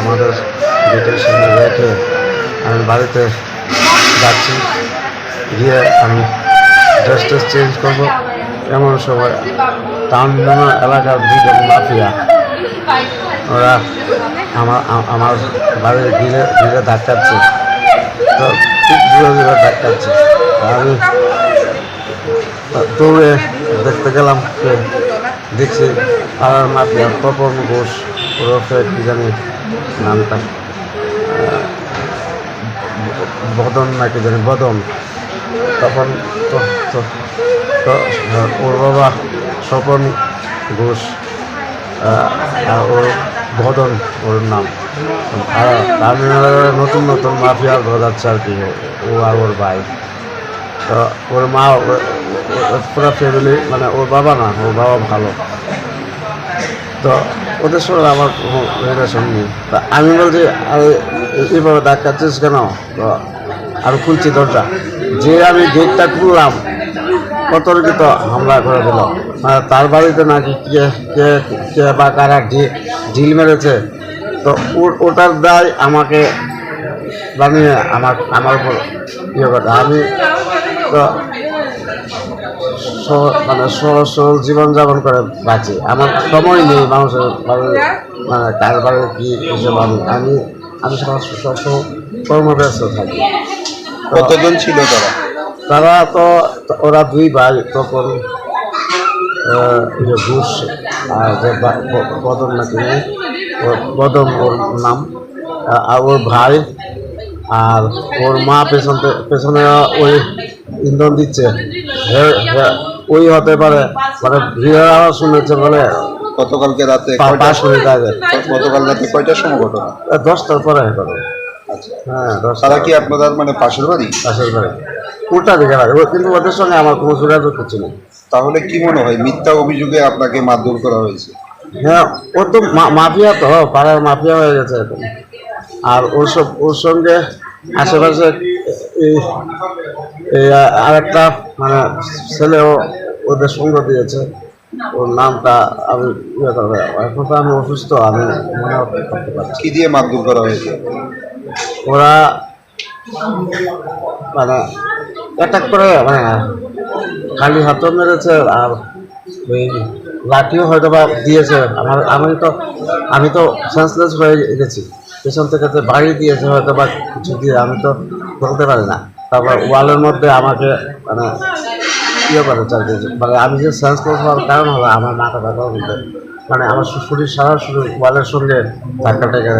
আমাদের গেটের সামনে রেখে আমি বাড়িতে যাচ্ছি। গিয়ে আমি ড্রেস ট্রেস চেঞ্জ করব। এমন সময় টাউন এলাকার দুজন মাফিয়া, ওরা আমার আমার বাড়ির গিলে গিলে ধাক্কাচ্ছে। তো জোরে জোরে ধাক্কাচ্ছে। আমি দৌড়ে দেখতে গেলাম, দেখছি আর মাফিয়া তপন ঘোষ ওরফে কি জানি নামটা বদন নাকি জানি বদন তখন তো ওর বাবা স্বপন ঘোষ ওর বদন ওর নাম। আর তামিলনাড়ুর নতুন নতুন মাফিয়া বোঝাচ্ছে আর কি, ও আর ওর ভাই। তো ওর মা পুরো ফ্যামিলি মানে ওর বাবা না, ওর বাবা ভালো। তো ওদের সঙ্গে আমার রিলেশন নেই তা আমি বলছি, আরে এইভাবে ডাকাচ্ছিস কেন? তো আর খুলছি দরজা। যে আমি গেটটা খুললাম কতর্কিত হামলা করে দিল। মানে তার বাড়িতে নাকি কে কে কে বা কারা ঢিল মেরেছে? তো ওটার দায় আমাকে বানিয়ে আমার আমার উপর ইয়ে করে আমি তো মানে সহজ সরল জীবনযাপন করে বাঁচি। আমার সময় নেই মানুষের মানে কার বাড়ি কী হিসেবে আমি আমি আমি সব- সবসময় কর্মব্যস্ত থাকি। কতজন ছিল তারা? তারা তো ওরা দুই ভাই তখন ইয়ে ঘুষ আর যে বা- ব- বদন নাকি বদম ওর নাম আর ওর ভাই আর ওর মা পেছন পেছনে ওই ইন্ধন দিচ্ছে। হে- হে- ওই হতে পারে। মানে আওয়াজ শুনেছে বলে গতকালকে রাতে পা- কয়টা- পাঁচ মিনিট আগে গতকাল রাতে কয়টার সময় ঘটনা? দশটার পরে আচ্ছা। হ্যাঁ তারা কি আপনাদের মানে পাশের বাড়ি? পাশের বাড়ি। উল্টা দিকে ও- কিন্তু ওদের সঙ্গে আমার কোনো যোগাযোগ কিছু না। তাহলে কি মনে হয় মিথ্যা অভিযোগে আপনাকে মারধর করা হয়েছে? হ্যাঁ ও তো মাফিয়া তো পাড়ার মাফিয়া হয়ে গেছে এখন। আর ওর সব ওর সঙ্গে আশেপাশে আর একটা মানে ছেলেও ওদের সঙ্গ দিয়েছে। ওর নামটা আমি ইয়ে করবে এখন তো আমি অসুস্থ আমি মনে করতে পারছি কি দিয়ে মারধর করা হয়েছে? ওরা মানে অ্যাটাক করে মানে খালি হাতও মেরেছে আর ওই লাঠিও হয়তো বা দিয়েছে। আমার, আমি তো আমি তো সেন্সলেস হয়ে গেছি। পেছন থেকে তো বাড়ি দিয়েছে হয়তো বা কিছু দিয়ে, আমি তো বলতে পারি না। তারপর ওয়ালের মধ্যে আমাকে মানে ইয়ে করে চালিয়েছে মানে আমি যে সেন্সলেস হওয়ার কারণ হলো আমার মাথা ব্যথা মানে আমার শরীর সারা শরীর ওয়ালের সঙ্গে ধাক্কা টেকা